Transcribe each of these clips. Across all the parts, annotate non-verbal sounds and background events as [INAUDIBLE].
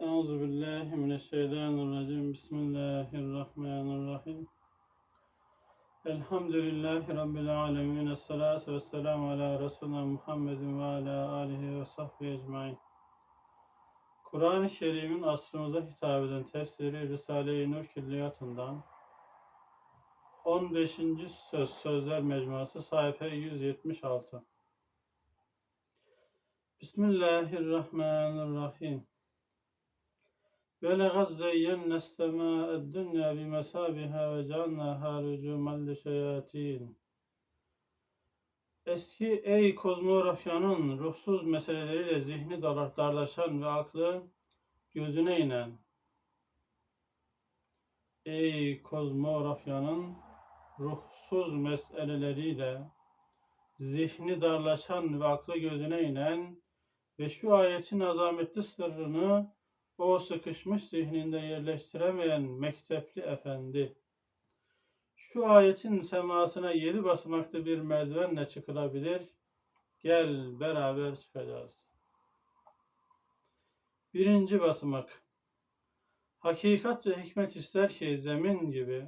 Euzu billahi mineşşeytanirracim. Bismillahirrahmanirrahim. Elhamdülillahi rabbil alamin. Essalatu vesselamu ala resulina Muhammedin ve ala alihi ve sahbihi ecmaîn. Kur'an-ı Kerim'in asrımıza hitap eden tefsiri Risale-i Nur Külliyatından 15. söz sözler mecmuası sayfa 176. Bismillahirrahmanirrahim. وَلَقَدْ زَيَّنَّا السَّمَاءَ الدُّنْيَا بِمَصَابِهَا وَجَعَلْنَاهَا رُجُومًا لِشَيَاطِينِ Eski ey kozmografyanın ruhsuz meseleleriyle zihni dar- darlaşan ve aklı gözüne inen Ey kozmografyanın ruhsuz meseleleriyle zihni darlaşan ve aklı gözüne inen ve şu ayetin azametli sırrını o sıkışmış zihninde yerleştiremeyen mektepli efendi. Şu ayetin semasına yedi basamaklı bir merdivenle çıkılabilir. Gel beraber çıkacağız. Birinci basamak. Hakikat ve hikmet ister ki zemin gibi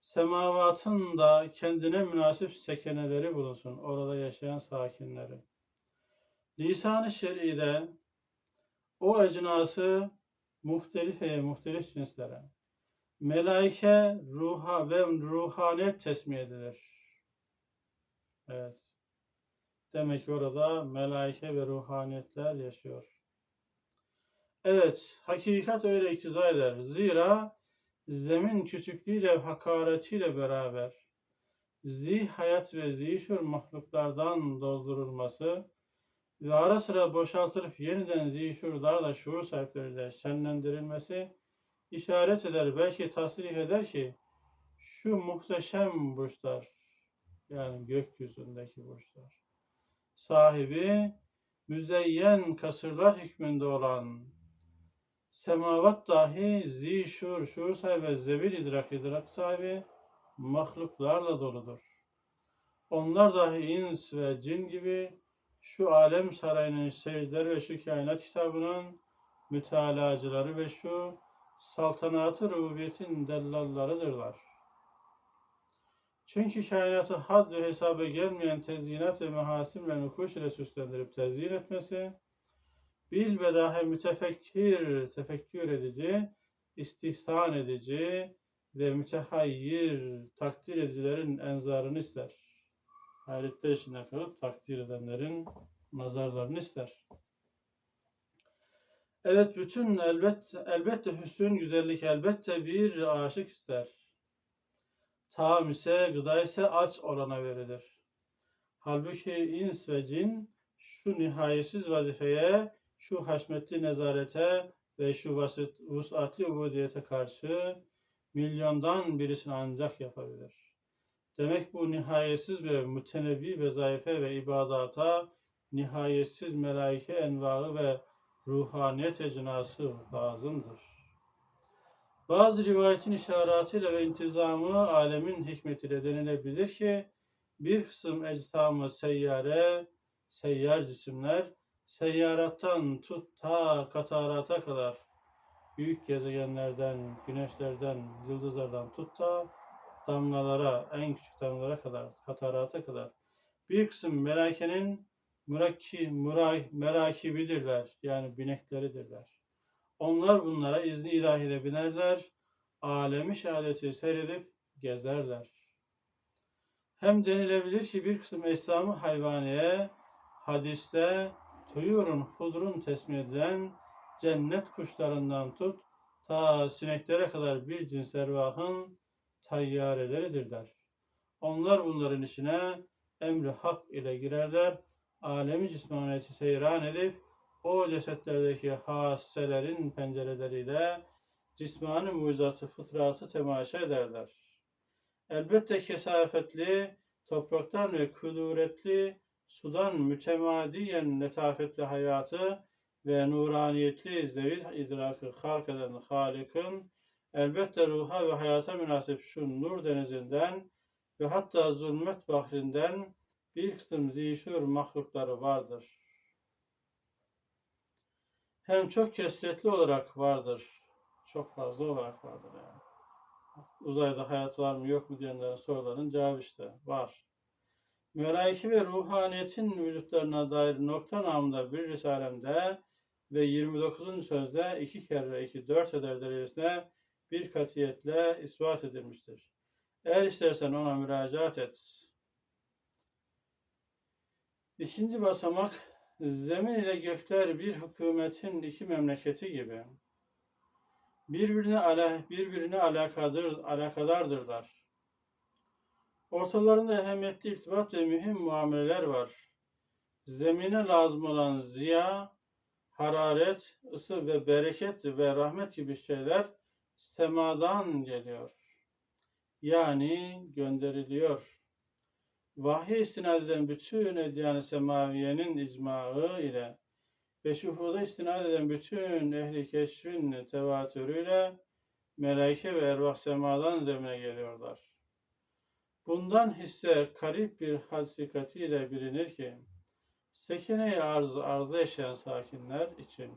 semavatın da kendine münasip sekeneleri bulunsun. Orada yaşayan sakinleri. Lisan-ı şer'ide o ecnası muhtelifeye, muhtelif cinslere, melaike, ruha ve ruhaniyet tesmih edilir. Evet. Demek ki orada melaike ve ruhaniyetler yaşıyor. Evet, hakikat öyle iktiza eder. Zira zemin küçüklüğüyle, hakaretiyle beraber zih hayat ve zihşur mahluklardan doldurulması ve ara sıra boşaltılıp yeniden zihşurlarla şuur sahipleriyle şenlendirilmesi işaret eder, belki tasdik eder ki şu muhteşem burçlar yani gökyüzündeki burçlar sahibi müzeyyen kasırlar hükmünde olan semavat dahi zişur, şuur sahibi zebil idrak idrak sahibi mahluklarla doludur. Onlar dahi ins ve cin gibi şu alem sarayının seyircileri ve şu kainat kitabının mütalacıları ve şu saltanatı rubiyetin dellallarıdırlar. Çünkü kainatı had ve hesaba gelmeyen tezyinat ve mehasin ve nukuş ile süslendirip tezyin etmesi, bil ve dahi mütefekkir, tefekkür edici, istihsan edici ve mütehayyir, takdir edicilerin enzarını ister. Hayretler içinde kalıp takdir edenlerin nazarlarını ister. Evet bütün elbet, elbette hüsnün güzellik elbette bir aşık ister. Tam ise gıda ise aç olana verilir. Halbuki ins ve cin şu nihayetsiz vazifeye, şu haşmetli nezarete ve şu vasit, vusatli ubudiyete karşı milyondan birisini ancak yapabilir. Demek bu nihayetsiz ve mütenebbi vezaife ve ibadata nihayetsiz melaike envaı ve ruhaniyet ecnası lazımdır. Bazı rivayetin işaretüyle ve intizamı alemin hikmetiyle denilebilir ki bir kısım ecsamı seyyare, seyyar cisimler seyyarattan tut ta katarata kadar büyük gezegenlerden, güneşlerden, yıldızlardan tut da damlalara, en küçük damlalara kadar, katarata kadar bir kısım melaikenin mürakki, muray, merakibidirler. Yani binekleridirler. Onlar bunlara izni ilahide binerler. Alemi şehadeti seyredip gezerler. Hem denilebilir ki bir kısım eslamı hayvaniye hadiste tuyurun hudrun tesmih cennet kuşlarından tut ta sineklere kadar bir cins ervahın tayyareleridirler. Onlar bunların içine emri hak ile girerler. Alemi cismaniyeti seyran edip o cesetlerdeki hasselerin pencereleriyle cismani mucizatı fıtratı temaşa ederler. Elbette kesafetli, topraktan ve kuduretli, sudan mütemadiyen letafetli hayatı ve nuraniyetli zevil idrakı halk eden Halik'in elbette ruha ve hayata münasip şu nur denizinden ve hatta zulmet bahrinden bir kısım zişur mahlukları vardır. hem çok kesretli olarak vardır. Çok fazla olarak vardır yani. Uzayda hayat var mı yok mu diyenlerin soruların cevabı işte var. Melaike ve ruhaniyetin vücutlarına dair nokta namında bir risalemde ve 29. sözde iki kere iki dört eder derecesine bir katiyetle ispat edilmiştir. Eğer istersen ona müracaat et. İkinci basamak, zemin ile gökler bir hükümetin iki memleketi gibi. Birbirine, ala, birbirine alakadır, alakadardırlar. Ortalarında ehemmiyetli irtibat ve mühim muameleler var. Zemine lazım olan ziya, hararet, ısı ve bereket ve rahmet gibi şeyler semadan geliyor. Yani gönderiliyor. Vahye istinad eden bütün edyan-ı semaviyenin icmağı ile ve şuhuda istinad eden bütün ehli keşfin tevatürüyle melaike ve ervah semadan zemine geliyorlar. Bundan hisse karip bir hakikatiyle bilinir ki, sekine-i arz, arzda yaşayan sakinler için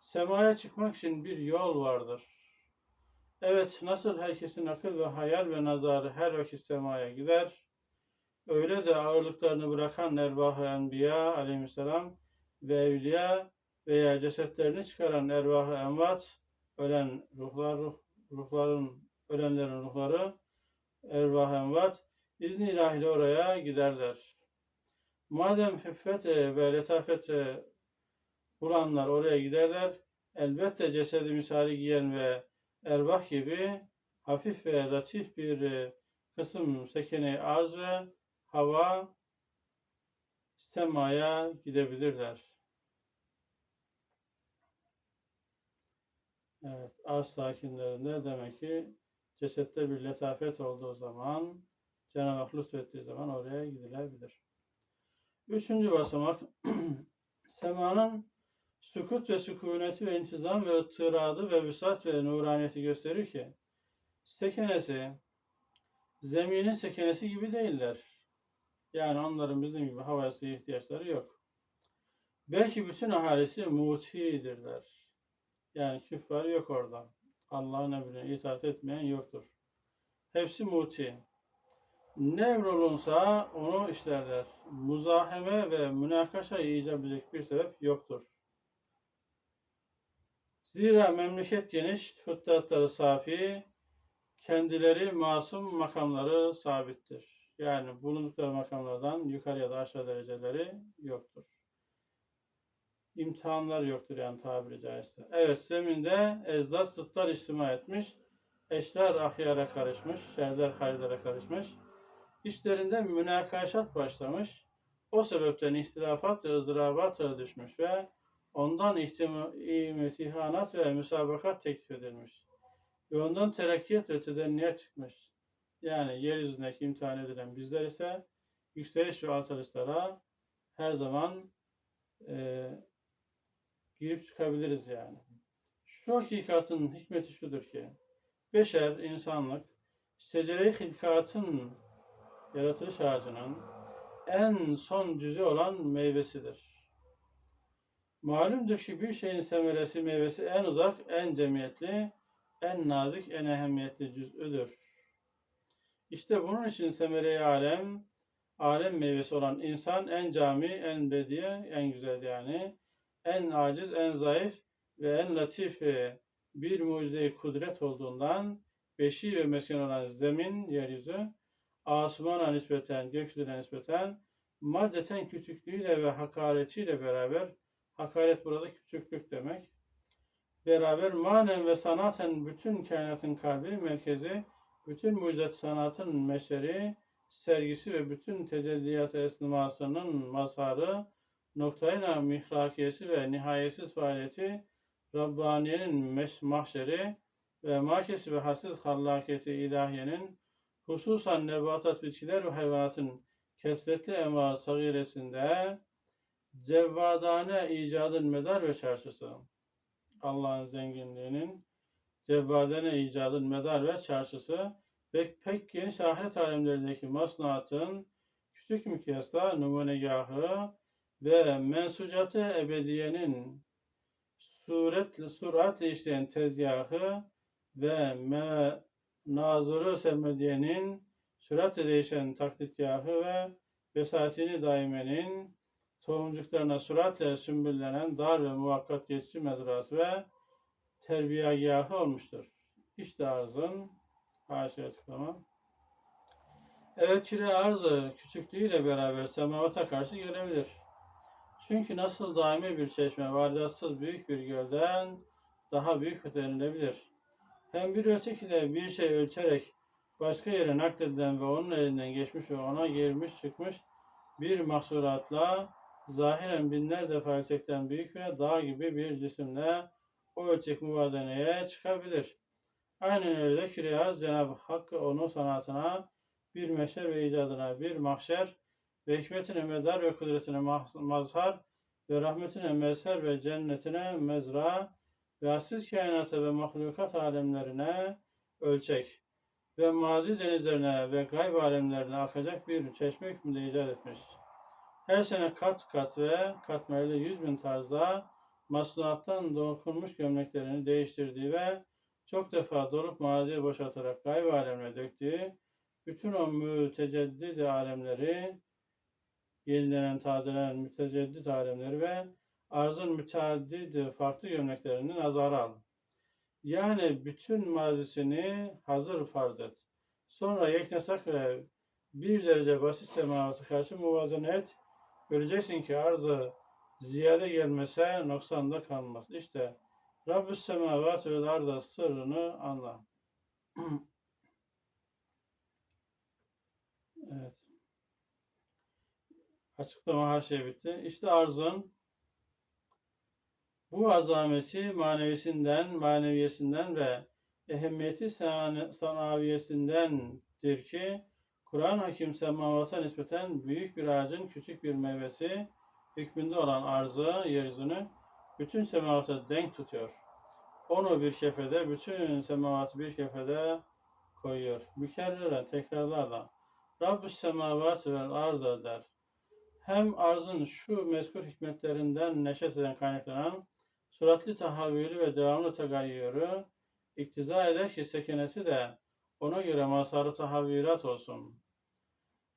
semaya çıkmak için bir yol vardır. Evet, nasıl herkesin akıl ve hayal ve nazarı her vakit semaya gider, öyle de ağırlıklarını bırakan ervah-ı enbiya aleyhisselam ve evliya veya cesetlerini çıkaran ervah-ı envat, ölen ruhlar, ruh, ruhların, ölenlerin ruhları, ervah-ı envat, izni ilahiyle oraya giderler. Madem hüffet ve letafet bulanlar oraya giderler, elbette cesedi misali giyen ve ervah gibi hafif ve latif bir kısım sekene arz ve hava semaya gidebilirler. Evet, arz sakinlerinde demek ki cesette bir letafet olduğu zaman, Cenab-ı Hak lütfettiği zaman oraya gidilebilir. Üçüncü basamak, [CLEARS THROAT] semanın sükut ve sükuneti ve intizam ve ıttıradı ve vüsat ve nuraniyeti gösterir ki, sekenesi, zeminin sekenesi gibi değiller. Yani onların bizim gibi havaya ihtiyaçları yok. Belki bütün ahalisi mutidirler. Yani küffar yok orada. Allah'ın emrine itaat etmeyen yoktur. Hepsi muti. Ne emrolunsa onu işlerler. Muzaheme ve münakaşa icap edecek bir sebep yoktur. Zira memleket geniş, fıtratları safi, kendileri masum makamları sabittir. Yani bulundukları makamlardan yukarı ya da aşağı dereceleri yoktur. İmtihanlar yoktur yani tabiri caizse. Evet zeminde ezdat sıtlar içtima etmiş, eşler ahyara karışmış, şerler hayırlara karışmış. İşlerinde münakaşat başlamış. O sebepten ihtilafat ve ızdırabata düşmüş ve ondan imtihanat ve müsabakat teklif edilmiş. Ve ondan terakkiyat ve tedenniyat çıkmış. Yani yeryüzündeki imtihan edilen bizler ise yükseliş ve alçalışlara her zaman e, girip çıkabiliriz yani. Şu hakikatın hikmeti şudur ki, beşer, insanlık, secere-i hilkatın yaratılış ağacının en son cüzü olan meyvesidir. Malumdur ki bir şeyin semeresi, meyvesi en uzak, en cemiyetli, en nazik, en ehemmiyetli cüz'üdür. İşte bunun için semere-i alem, alem meyvesi olan insan en cami, en bediye, en güzel yani, en aciz, en zayıf ve en latif bir mucize kudret olduğundan beşi ve mesken olan zemin, yeryüzü, asmana nispeten, gökyüzüne nispeten, maddeten küçüklüğüyle ve hakaretiyle beraber, hakaret burada küçüklük demek, beraber manen ve sanaten bütün kainatın kalbi, merkezi, bütün mucizat sanatın meşeri, sergisi ve bütün tecelliyat esnimasının mazharı, noktayla mihrakiyesi ve nihayetsiz faaliyeti, Rabbaniye'nin mahşeri ve makesi ve hassiz hallakiyeti ilahiyenin hususan nebatat bitkiler ve hayvanatın kesretli enva sagiresinde cevvadane icadın medar ve çarşısı. Allah'ın zenginliğinin cevvadane icadın medar ve çarşısı ve pek geniş ahiret alemlerindeki masnaatın küçük mikyasla numunegahı ve mensucatı ebediyenin suretle, süratle işleyen tezgahı ve me, nazırı sermediyenin süratle değişen taklitgahı ve besatini daimenin tohumcuklarına süratle sümbüllenen dar ve muvakkat geçici mezrası ve terbiyegahı olmuştur. İşte arzın haşi açıklama. Evet küre arzı küçüklüğüyle beraber semavata karşı gelebilir. Çünkü nasıl daimi bir çeşme vardatsız büyük bir gölden daha büyük ötenilebilir. Hem bir ötekiyle bir şey ölçerek başka yere nakledilen ve onun elinden geçmiş ve ona girmiş çıkmış bir mahsuratla zahiren binler defa ölçekten büyük ve dağ gibi bir cisimle o ölçek muvazeneye çıkabilir. Aynen öyle arz Cenab-ı Hak onun sanatına bir meşer ve icadına bir mahşer ve hikmetine medar ve kudretine mazhar ve rahmetine mezher ve cennetine mezra ve assiz kainata ve mahlukat alemlerine ölçek ve mazi denizlerine ve gayb alemlerine akacak bir çeşme hükmünde icat etmiş. Her sene kat kat ve katmerli yüz bin tarzda masnuattan dokunmuş gömleklerini değiştirdiği ve çok defa dolup maziye boşaltarak gayb alemine döktüğü bütün o müteceddid alemleri yenilenen, tazelenen müteceddit alemleri ve arzın müteaddid farklı gömleklerini nazara al. Yani bütün mazisini hazır farz et. Sonra yeknesak ve bir derece basit semavatı karşı muvazene et. Göreceksin ki arzı ziyade gelmese noksanda kalmaz. İşte Rabbü semavat ve arda sırrını anla. [CLEARS THROAT] evet. Açıklama her şey bitti. İşte arzın bu azameti manevisinden, maneviyesinden ve ehemmiyeti san- sanaviyesindendir ki Kur'an hakim semavata nispeten büyük bir ağacın küçük bir meyvesi hükmünde olan arzı, yeryüzünü bütün semavata denk tutuyor. Onu bir kefede, bütün semavatı bir kefede koyuyor. Mükerreren tekrarlarla Rabbü semavat ve arda der. Hem arzın şu mezkur hikmetlerinden neşet eden kaynaklanan suratlı tahavvülü ve devamlı tegayyürü iktiza eder ki sekenesi de ona göre masarı tahavvülat olsun.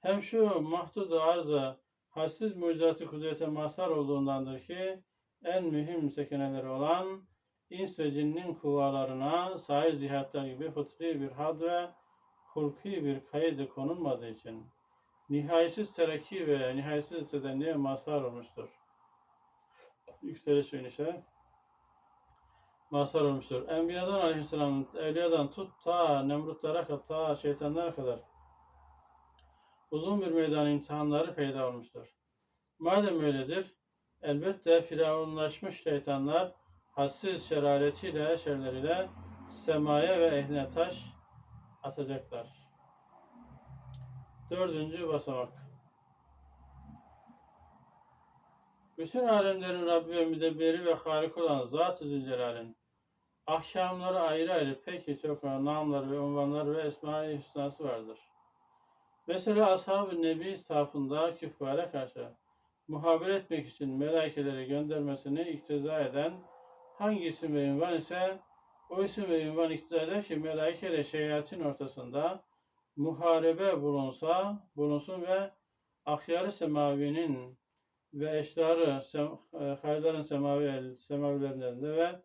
Hem şu mahdud arzı hadsiz mucizatı kudrete mazhar olduğundandır ki en mühim sekeneleri olan ins ve cinnin kuvalarına sahil zihatlar gibi fıtri bir had ve hulki bir kaydı konulmadığı için nihayetsiz terakki ve nihayetsiz tedenniye mazhar olmuştur. Yükseliş ve inişe mazhar olmuştur. Enbiyadan aleyhisselam, evliyadan tut ta Nemrutlara kadar, ta şeytanlara kadar uzun bir meydan imtihanları peyda olmuştur. Madem öyledir, elbette firavunlaşmış şeytanlar hassiz şeraretiyle, şerleriyle semaya ve ehline taş atacaklar. Dördüncü basamak. Bütün alemlerin Rabbi ve müdebbiri ve harik olan Zat-ı Zülcelal'in akşamları ayrı ayrı pek çok namlar ve unvanlar ve esma-i hüsnası vardır. Mesela Ashab-ı Nebi safında küffara karşı muhabere etmek için melaikeleri göndermesini iktiza eden hangi isim ve ünvan ise o isim ve ünvan iktiza eder ki melaike şeyatin ortasında muharebe bulunsa, bulunsun ve ahyar-ı semavinin ve eşları sem, e, hayırların semavi, semavilerinde ve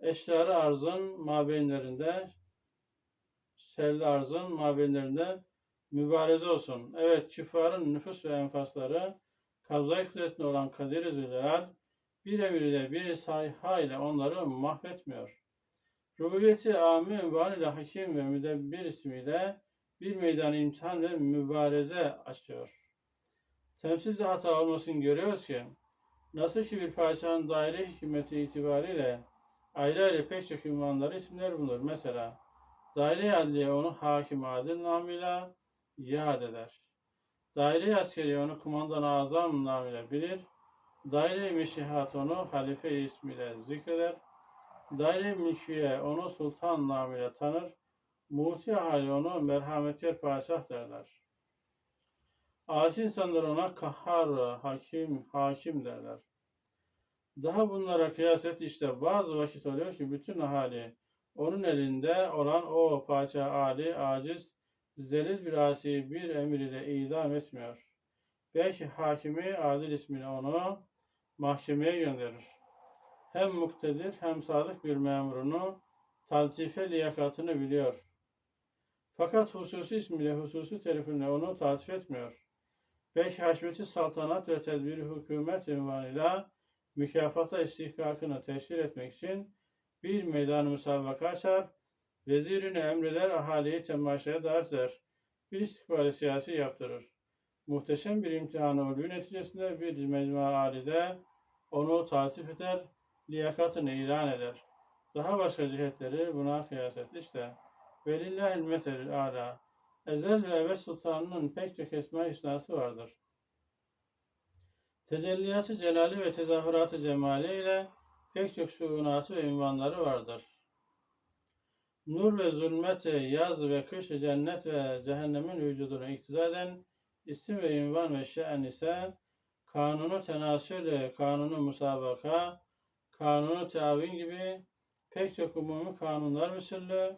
eşları arzın mabeyinlerinde şerli arzın mabeyinlerinde mübareze olsun. Evet, küffarın nüfus ve enfasları kabza kudretinde olan Kadir-i Zülcelal bir emriyle bir sayha ile onları mahvetmiyor. Rububiyeti âmi ünvan ile hakim ve müdebbir ismiyle bir meydan imtihan ve mübareze açıyor. Temsilde hata olmasını görüyoruz ki nasıl ki bir padişahın daire hükümeti itibariyle ayrı ayrı pek çok ünvanları isimler bulunur. Mesela daire adliye onu hakim adil namıyla yad eder. Daire askeri onu kumandan azam namıyla bilir. Daire meşihat onu halife ismiyle zikreder. Daire mülkiye onu sultan namıyla tanır. Muti hali onu merhametli padişah derler. Asi insanlar ona kahhar, hakim, hakim derler. Daha bunlara kıyaset işte bazı vakit oluyor ki bütün ahali onun elinde olan o parça ali, aciz, zelil bir asi bir emir ile idam etmiyor. Belki hakimi adil ismini onu mahkemeye gönderir. Hem muktedir hem sadık bir memurunu taltife liyakatını biliyor. Fakat hususi ismiyle hususi telifinle onu taltif etmiyor. Belki haşmeti saltanat ve tedbiri hükümet ünvanıyla mükafata istihkakını teşkil etmek için bir meydan müsabaka açar, vezirini emreder, ahaliyi temaşaya davet bir istikbali siyasi yaptırır. Muhteşem bir imtihanı olduğu neticesinde bir mecmua alide onu taltif eder, liyakatını ilan eder. Daha başka cihetleri buna kıyas et. İşte velillahil meselül ala. Ezel ve ebed sultanının pek çok esma hüsnası vardır. Tecelliyatı celali ve tezahüratı cemali ile pek çok şuunatı ve ünvanları vardır. Nur ve zulmet, yaz ve kış, cennet ve cehennemin vücudunu iktiza eden isim ve ünvan ve şe'n ise kanunu tenasül, kanunu musabaka, kanunu teavin gibi pek çok umumi kanunlar misilli,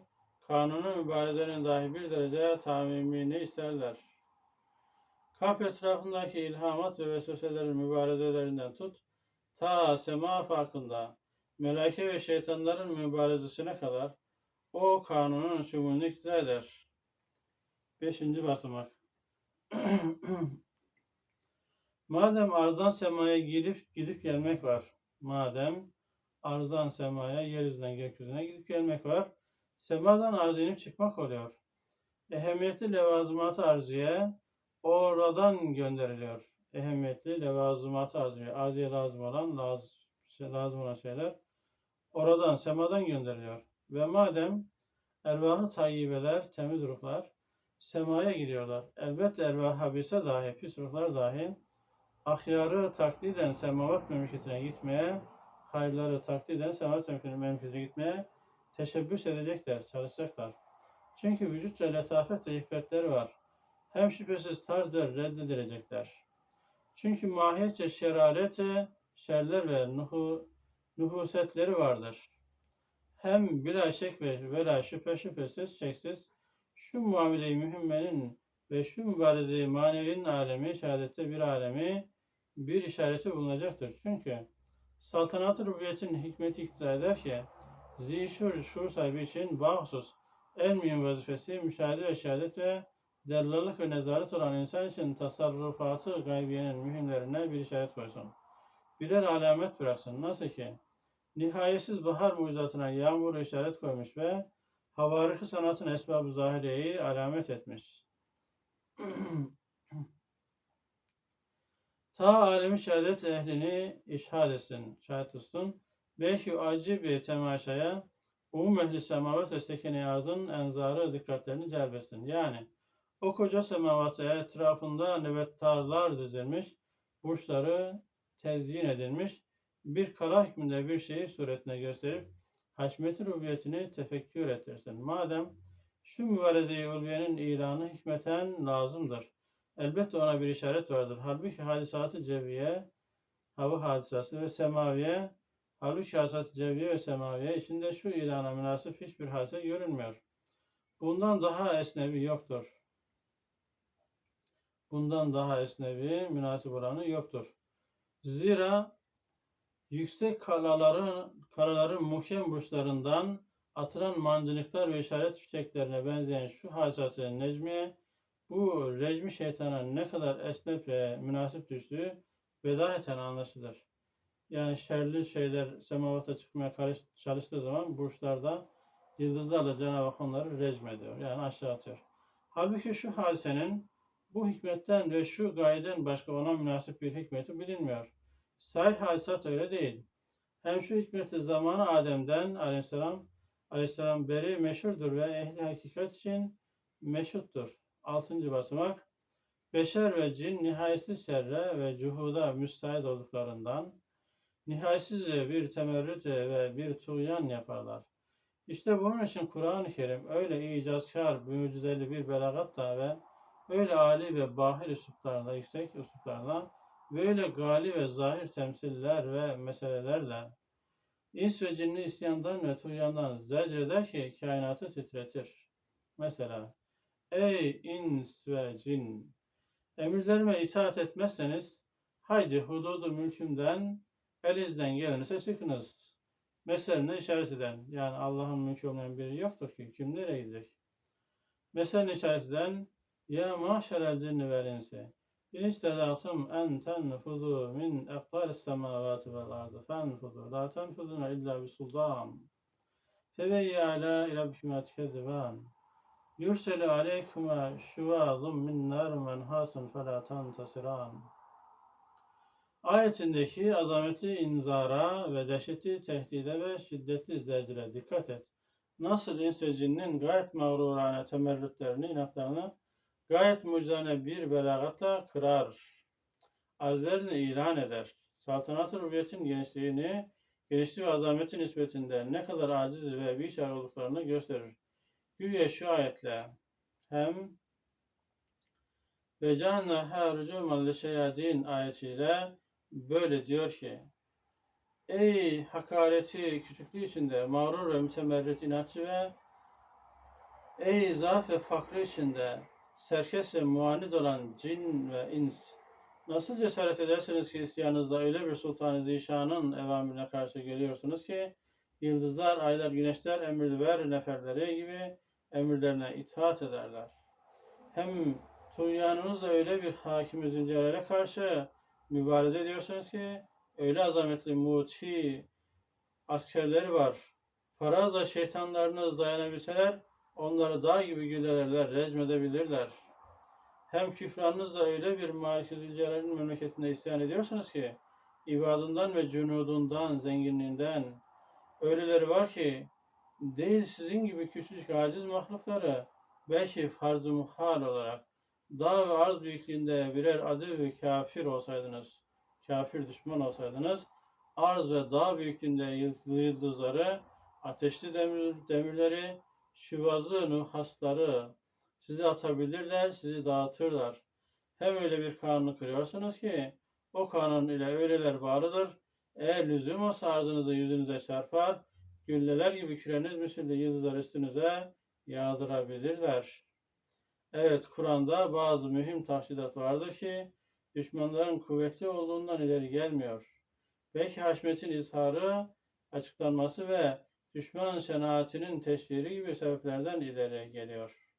kanunu mübarezenin dahi bir derece tamimini isterler. Kalp etrafındaki ilhamat ve vesveselerin mübarezelerinden tut, ta sema farkında, melaike ve şeytanların mübarezesine kadar o kanunun şumulunu iktidar eder. Beşinci basamak. [CLEARS THROAT] Madem arzdan semaya girip gidip gelmek var. Madem arzdan semaya, yeryüzünden gökyüzüne gidip gelmek var. Semadan arza inip çıkmak oluyor. Ehemmiyetli levazımat arziye oradan gönderiliyor. Ehemmiyetli levazımat arziye, arziye lazım olan, lazım, lazım olan şeyler oradan, semadan gönderiliyor. Ve madem ervahı tayyibeler, temiz ruhlar semaya gidiyorlar. Elbette ervah habise dahi, pis ruhlar dahi ahyarı takliden semavat memleketine gitmeye, hayırları takliden semavat memleketine gitmeye teşebbüs edecekler, çalışacaklar. Çünkü vücut ve letafet ve iffetleri var. Hem şüphesiz tarzdır reddedilecekler. Çünkü mahiyetçe şerarete, şerler ve nuhu, nuhusetleri vardır. Hem bila şek ve vela şüphe şüphesiz şeksiz şu muamele-i mühimmenin ve şu mübarezeyi manevinin alemi, şehadette bir alemi, bir işareti bulunacaktır. Çünkü saltanat-ı rubiyetin hikmeti iktidar eder ki, zişur şuur sahibi için bahsus en mühim vazifesi müşahede ve şehadet ve dellalık ve nezaret olan insan için tasarrufatı gaybiyenin mühimlerine bir işaret koysun. Birer alamet bıraksın. Nasıl ki nihayetsiz bahar mucizatına yağmur işaret koymuş ve havariki sanatın esbab-ı zahireyi alamet etmiş. [CLEARS THROAT] Ta alemi şehadet ehlini işhad etsin, şahit tutsun. Belki acı bir temaşaya umum ehli semavat ve sekine yazın enzarı dikkatlerini celbetsin. Yani o koca semavatı etrafında nöbettarlar dizilmiş, burçları tezyin edilmiş, bir kara hükmünde bir şeyi suretine gösterip haşmet-i rubiyetini tefekkür ettirsin. Madem şu mübarezeyi ulviyenin ilanı hikmeten lazımdır. Elbette ona bir işaret vardır. Halbuki hadisatı ceviye, hava hadisası ve semaviye, halbuki hadisatı ceviye ve semaviye içinde şu ilana münasip hiçbir hadise görünmüyor. Bundan daha esnevi yoktur. Bundan daha esnevi, münasip olanı yoktur. Zira yüksek kalaların, karaların muhkem burçlarından atılan mancınıklar ve işaret çiçeklerine benzeyen şu hadisatı necmiye, bu recmi şeytana ne kadar esnep ve münasip düştüğü bedaheten anlaşılır. Yani şerli şeyler semavata çıkmaya çalıştığı zaman burçlarda yıldızlarla Cenab-ı Hak onları recmediyor. Yani aşağı atıyor. Halbuki şu hadisenin bu hikmetten ve şu gayeden başka ona münasip bir hikmeti bilinmiyor. Sahil hadisat öyle değil. Hem şu hikmeti zamanı Adem'den aleyhisselam aleyhisselam beri meşhurdur ve ehli hakikat için meşhuttur. Altıncı basamak Beşer ve cin nihayetsiz şerre ve cuhuda müstahit olduklarından nihayetsiz bir temerrüt ve bir tuğyan yaparlar. İşte bunun için Kur'an-ı Kerim öyle icazkar, mucizeli bir belagatla ve öyle âli ve bahir üsluplarla, yüksek üsluplarla Böyle gali ve zahir temsiller ve meselelerle ins ve cinni isyandan ve tuğyandan zecreder ki kainatı titretir. Mesela Ey ins ve cin! Emirlerime itaat etmezseniz haydi hududu mülkümden elinizden gelirse çıkınız. Meselene işaret eden yani Allah'ın mülkü olmayan biri yoktur ki kim nereye gidecek? Meselene işaret eden ya maşerel cinni vel insi İn istedâtum en tenfudû min ektaris semâvâti vel ardı fenfudû la tenfudûne illa bisultân febeyyi alâ rabbikuma tükezzibân Yurselu aleykuma şuvâzun min nârin menhâsun felâ tentasirân Ayetindeki azametli inzara ve dehşeti tehdide ve şiddetli zecre dikkat et. Nasıl ins ve cinnin gayet mağrurane temerrütlerini, inatlarını gayet mucizane bir belagatla kırar. Azlerini ilan eder. Saltanat-ı rubiyetin genişliğini, genişliği ve azameti nispetinde ne kadar aciz ve biçare olduklarını gösterir. Güya şu ayetle hem ve canne harucuman li şeyadin ayetiyle böyle diyor ki Ey hakareti küçüklüğü içinde mağrur ve mütemerrit inatçı ve ey zaaf ve fakrı içinde serkes ve muanid olan cin ve ins nasıl cesaret edersiniz ki isyanınızda öyle bir sultan-ı zişanın evamirine karşı geliyorsunuz ki yıldızlar, aylar, güneşler emir ver neferleri gibi emirlerine itaat ederler. Hem tuğyanınızla öyle bir hakim-i zülcelale karşı mübareze ediyorsunuz ki öyle azametli muti askerleri var. Faraza şeytanlarınız dayanabilseler onları dağ gibi gülerler, rezmedebilirler. Hem küfranınızla öyle bir Malik-i Zülcelal'in memleketinde isyan ediyorsunuz ki ibadından ve cunudundan, zenginliğinden öyleleri var ki değil sizin gibi küçücük aciz mahlukları belki farz-ı muhal olarak dağ ve arz büyüklüğünde birer adı ve kafir olsaydınız, kafir düşman olsaydınız, arz ve dağ büyüklüğünde yıldızları, ateşli demir, demirleri, şivazı nuhasları sizi atabilirler, sizi dağıtırlar. Hem öyle bir kanunu kırıyorsunuz ki, o kanun ile öyleler bağlıdır. Eğer lüzum olsa arzınızı yüzünüze çarpar, gülleler gibi küreniz misilli yıldızlar üstünüze yağdırabilirler. Evet, Kur'an'da bazı mühim tahsilat vardır ki düşmanların kuvvetli olduğundan ileri gelmiyor. Belki haşmetin izharı, açıklanması ve düşman şenaatinin teşhiri gibi sebeplerden ileri geliyor.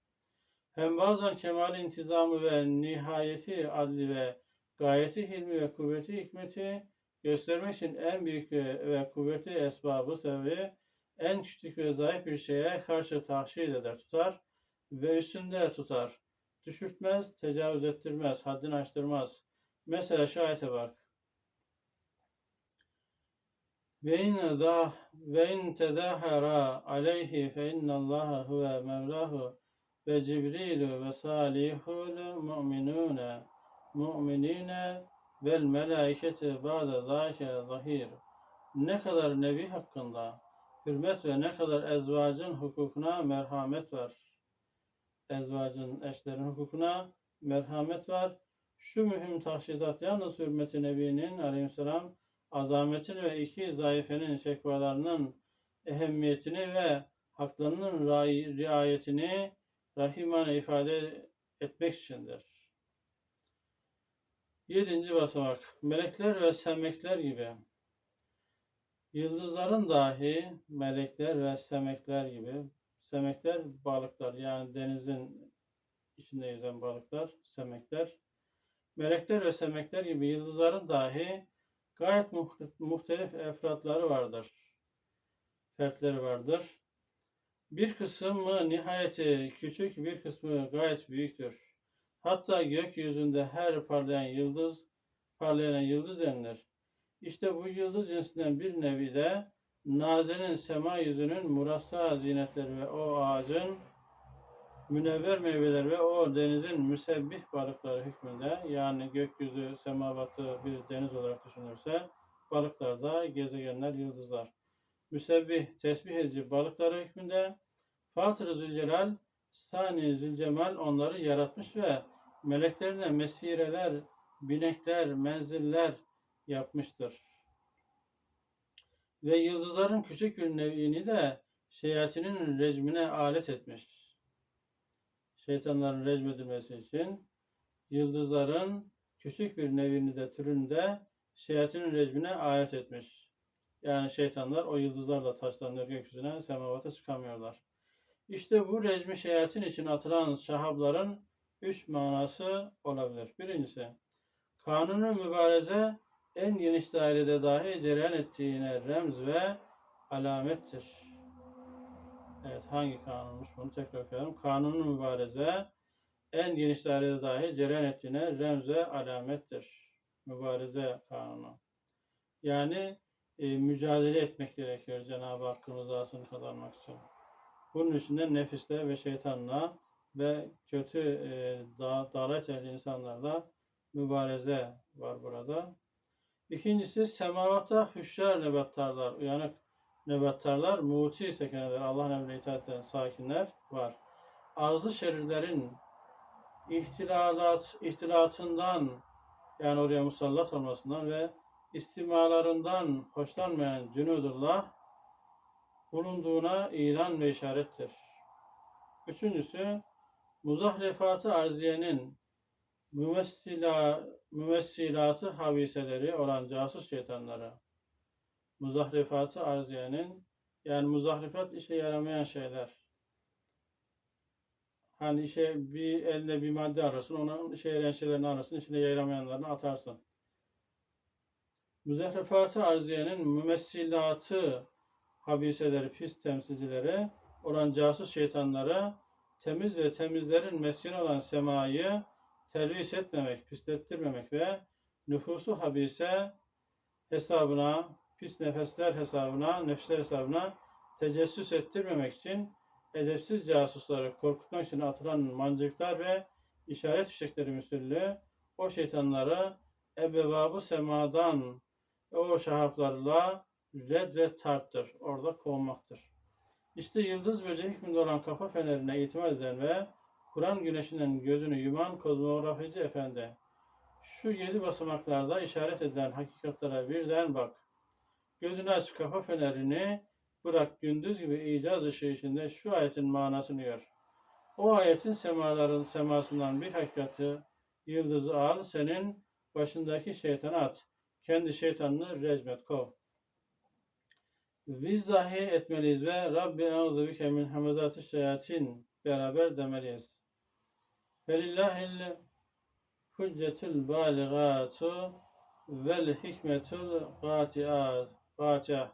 Hem bazen kemal intizamı ve nihayeti adli ve gayeti hilmi ve kuvveti hikmeti göstermek için en büyük ve kuvvetli esbabı sebebi en küçük ve zayıf bir şeye karşı tahşid eder, tutar ve üstünde tutar. Düşürtmez, tecavüz ettirmez, haddini aştırmaz. Mesela şu ayete bak. Ve in da ve in tedahara aleyhi fe innallaha huve mevlahu ve cibrilu ve salihul mu'minune mu'minine vel melaiketi ba'de zâke zahir. Ne kadar nebi hakkında hürmet ve ne kadar ezvacın hukukuna merhamet var ezvacın, eşlerin hukukuna merhamet var. Şu mühim tahsidat yalnız hürmeti Nebi'nin aleyhisselam azametini ve iki zayıfenin şekvalarının ehemmiyetini ve haklarının riayetini rahimane ifade etmek içindir. Yedinci basamak. Melekler ve semekler gibi. Yıldızların dahi melekler ve semekler gibi Semekler balıklar yani denizin içinde yüzen balıklar, semekler. Melekler ve semekler gibi yıldızların dahi gayet muhtelif efratları vardır. Fertleri vardır. Bir kısmı nihayeti küçük, bir kısmı gayet büyüktür. Hatta gökyüzünde her parlayan yıldız, parlayan yıldız denilir. İşte bu yıldız cinsinden bir nevi de Nazenin sema yüzünün murassa zinetleri ve o ağacın münevver meyveler ve o denizin müsebbih balıkları hükmünde yani gökyüzü semavatı bir deniz olarak düşünürse balıklarda gezegenler, yıldızlar. Müsebbih, tesbih edici balıkları hükmünde Fatır-ı Zülcelal, Sani Zülcemal onları yaratmış ve meleklerine mesireler binekler, menziller yapmıştır. Ve yıldızların küçük bir nevini de şeyatinin rejmine alet etmiş. Şeytanların rejmedilmesi için yıldızların küçük bir nevini de türünde şeyatinin rejmine alet etmiş. Yani şeytanlar o yıldızlarla taşlanıyor gökyüzüne, semavata çıkamıyorlar. İşte bu rejmi şeyatin için atılan şahabların üç manası olabilir. Birincisi, kanunu mübareze en geniş dairede dahi cereyan ettiğine remz ve alamettir. Evet hangi kanunmuş bunu tekrar okuyalım. Kanunu mübareze en geniş dairede dahi cereyan ettiğine remz ve alamettir. Mübareze kanunu. Yani e, mücadele etmek gerekiyor Cenab-ı Hakk'ın rızasını kazanmak için. Bunun için de nefisle ve şeytanla ve kötü e, da, davet insanlarla mübareze var burada. İkincisi semavatta hüşyar nebattarlar, uyanık nebattarlar, muti sekeneler, Allah'ın emrine itaat eden sakinler var. Arzı şerirlerin ihtilalat, ihtilatından yani oraya musallat olmasından ve istimalarından hoşlanmayan cünudullah bulunduğuna ilan ve işarettir. Üçüncüsü, muzahrefatı arziyenin mümessila, mümessilatı habiseleri olan casus şeytanları. Muzahrefatı arziyenin yani muzahrefat işe yaramayan şeyler. Hani işe bir eline bir madde arasın, onun işe yarayan şeylerini arasın, içine yaramayanlarını atarsın. Muzahrefatı arziyenin mümessilatı habiseleri, pis temsilcileri olan casus şeytanlara temiz ve temizlerin meskin olan semayı tervis etmemek, pislettirmemek ve nüfusu habise hesabına, pis nefesler hesabına, nefsler hesabına tecessüs ettirmemek için edepsiz casusları korkutmak için atılan mancıklar ve işaret fişekleri müsüllü o şeytanları ebevabı semadan o şahaplarla red ve tarttır. Orada kovmaktır. İşte yıldız böceği hükmünde olan kafa fenerine itimat eden ve Kur'an güneşinin gözünü yuman kozmografici efendi. Şu yedi basamaklarda işaret edilen hakikatlere birden bak. Gözünü aç kafa fenerini bırak gündüz gibi icaz ışığı içinde şu ayetin manasını gör. O ayetin semaların semasından bir hakikati yıldızı al senin başındaki şeytana at. Kendi şeytanını recmet kov. Biz dahi etmeliyiz ve Rabbi euzu bike min hamazati şeyatin beraber demeliyiz. Velillahil hüccetul baligatu vel hikmetul gatiah.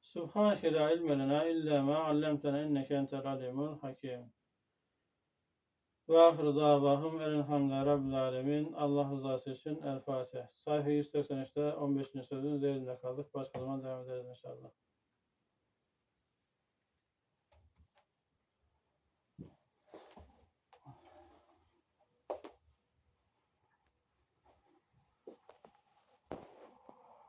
Subhaneke la ilme lena illa ma allamtena inneke entel alimul hakim. Ve ahir davahum elhamdülillahi rabbil alemin. Allah rızası için El Fatiha. Sayfa 183'te 15. sözün üzerinde kaldık. Başka zaman devam ederiz inşallah.